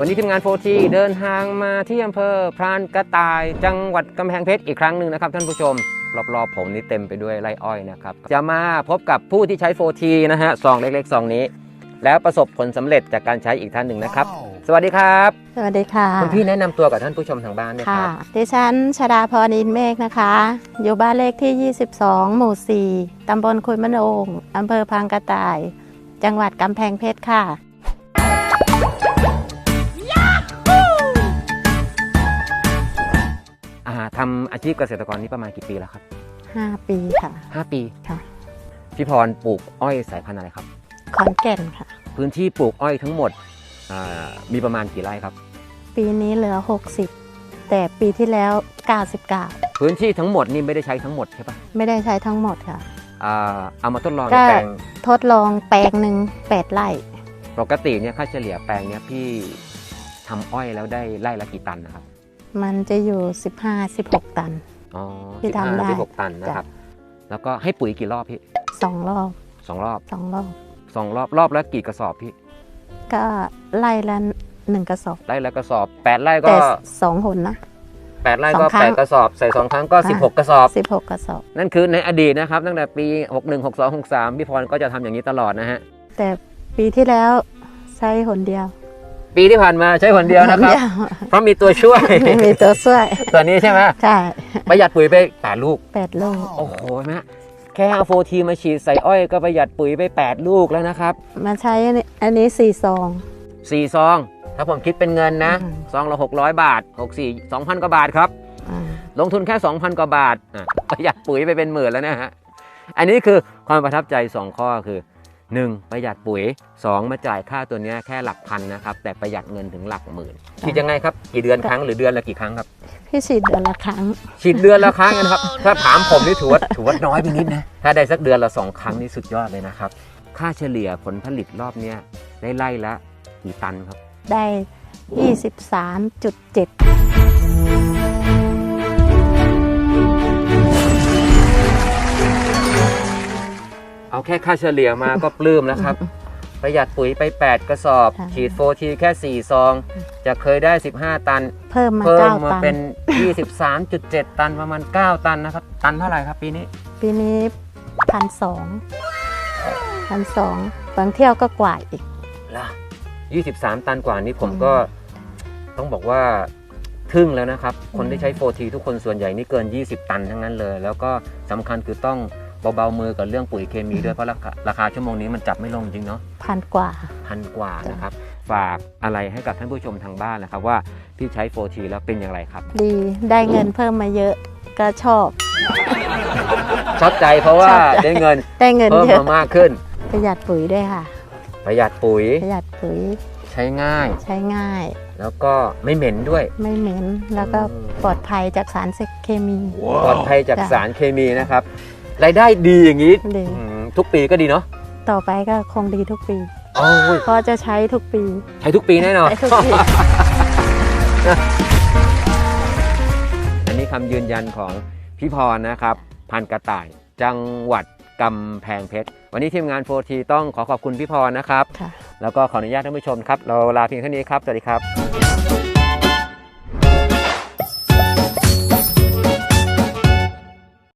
วันนี้ทีมงานโฟทีเดินทางมาที่อำเภอพรานกระต่ายจังหวัดกำแพงเพชรอีกครั้งหนึ่งนะครับท่านผู้ชม รอบๆผมนี่เต็มไปด้วยไร่อ้อยนะครับ จะมาพบกับผู้ที่ใช้โฟทีนะฮะซองเล็กๆซองนี้ แล้วประสบผลสำเร็จจากการใช้อีกท่านหนึ่งนะครับ สวัสดีครับสวัสดีค่ะ คุณพี่แนะนำตัวกับท่านผู้ชมทางบ้านด้วยคค่ะ รับดิฉันชดาพรอินเมฆนะคะ อยู่บ้านเลขที่ 22 หมู่ 4 ตำบลคุยมะโนง อำเภอพังกระต่าย จังหวัดกำแพงเพชรค่ะ ทำอาชีพเกษตรกรนี้ประมาณกี่ปีแล้วครับ 5 ปีค่ะ 5 ปีค่ะ พี่พรปลูกอ้อยสายพันธุ์อะไรครับ ขอนแก่นค่ะ พื้นที่ปลูกอ้อยทั้งหมดอ่ามีประมาณกี่ไร่ครับ ปีนี้เหลือ 60 แต่ปีที่แล้ว 99 พื้นที่ทั้งหมดนี่ไม่ได้ใช้ทั้งหมดใช่ปะไม่ได้ใช้ทั้งหมดค่ะ อ่าเอามาทดลองก็ในแปลงทดลองแปลงหนึ่ง8ไร่ ปกติเนี่ยค่าเฉลี่ยแปลงเนี้ยพี่ทำอ้อยแล้วได้ไร่ละกี่ตันนะครับ มันจะอยู่ 15-16 ตัน อ๋อที่ทำได้สิบหกตันนะครับ แล้วก็ให้ปุ๋ยกี่รอบพี่2รอบสองรอบ2รอบ สองรอบรอบละกี่กระสอบพี่ก็ไร่ละหนึ่งกระสอบ ไร่ละกระสอบแปดไร่ก็แต่สองหนนะ แปดไร่สก็องครั้แปงดกระสอบ ใส่สองครั้งก็สิบหกกระสอบ สิบหกกระสอบ นั่นคือในอดีตนะครับ ตั้งแต่ปี 61 62 63พี่พรก็จะทำอย่างนี้ตลอดนะฮะ แต่ปีที่แล้วใช้หนเดียว ปีที่ผ่านมาใช้คนเดียวนะครับหเดียวเพราะมีตัวช่วยไม่มีตัวช่วยตัวนี้ใช่ไหมใช่ประหยัดปุ๋ยไปแปดลูกแปดลูก โอ้โหเห็นไหมฮะแค่เอาโฟทีมาฉีดใส่อ้อยก็ประหยัดปุ๋ยไป 8 ลูกแล้วนะครับ มาใช้อันนี้อันนี้สี่ซอง4ซอง ถ้าผมคิดเป็นเงินนะอืมซองละ600บาท64 2,000กว่าบาทครับอ่าลงทุนแค่2,000กว่าบาทอะประหยัดปุ๋ยไปเป็นหมื่นแล้วนะฮะ อันนี้คือความประทับใจ2ข้อคือ 1. ประหยัดปุ๋ย 2. มาจ่ายค่าตัวนี้แค่หลักพันนะครับ แต่ประหยัดเงินถึงหลักหมื่นฉีดยังไงครับกี่เดือนครั้งหรือเดือนละกี่ครั้งครับพี่ฉีดเดือนละครั้ง ฉีดเดือนละครั้งนะครับ ถ้าถามผมนี่ถือว่าถือว่าน้อยไปนิดนะถ้าได้สักเดือนละสองครั้งนี่สุดยอดเลยนะครับ ค่าเฉลี่ยผลผลิตรอบนี้ได้ไล่ละกี่ตันครับ ได้ 23.7 เจ็ดเอาแค่ค่าเฉลี่ยมาก็ปลื้มแล้วครับ ประหยัดปุ๋ยไป 8 กระสอบฉีดโฟทีแค่ 4 ซอง จะเคยได้ 15 ตัน เพิ่มมาเพิ่มเก้ามาตันเป็น 23.7 ตันประมาณ 9 ตันนะครับ ตันเท่าไหร่ครับปีนี้ ปีนี้พันสองพันสองบางเที่ยวก็กว่าอีก ล่ะ23 ตันกว่านี้ผมก็ต้องบอกว่าทึ่งแล้วนะครับ คนที่ใช้โฟทีทุกคนส่วนใหญ่นี่เกิน 20 ตันทั้งนั้นเลย แล้วก็สำคัญคือต้อง เบาๆมือกับเรื่องปุ๋ยเคมีด้วยเพราะราคาราคาชั่วโมงนี้มันจับไม่ลงจริงเนาะพันกว่าพันกว่านะครับฝากอะไรให้กับท่านผู้ชมทางบ้านนะครับว่าพี่ใช้โฟทีแล้วเป็นอย่างไรครับ ดีได้เงินเพิ่มมาเยอะก็ชอบ ชอบใจเพราะว่าชอบใจได้เงินได้เงินเพิ่มเยอะมามากขึ้น ประหยัดปุ๋ยด้วยค่ะ ประหยัดปุ๋ยประหยัดปุ๋ยใช้ง่ายใช้ง่าย แล้วก็ไม่เหม็นด้วย ไม่เหม็นแล้วก็อืมปลอดภัยจากสารเคมี ปลอดภัยจากจ้ะสารเคมีนะครับ รายได้ดีอย่างนี้ดีอืมทุกปีก็ดีเนาะต่อไปก็คงดีทุกปี โอ้ยเพราะจะใช้ทุกปี ใช้ทุกปีแน่นอน ใช้ทุกปี อันนี้คำยืนยันของพี่พรนะครับ พันกระต่ายจังหวัดกำแพงเพชร วันนี้ทีมงานโฟทีต้องขอขอบคุณพี่พรนะครับ ค่ะ แล้วก็ขออนุญาตท่านผู้ชมครับ เราลาเพียงเท่านี้ครับ สวัสดีครับ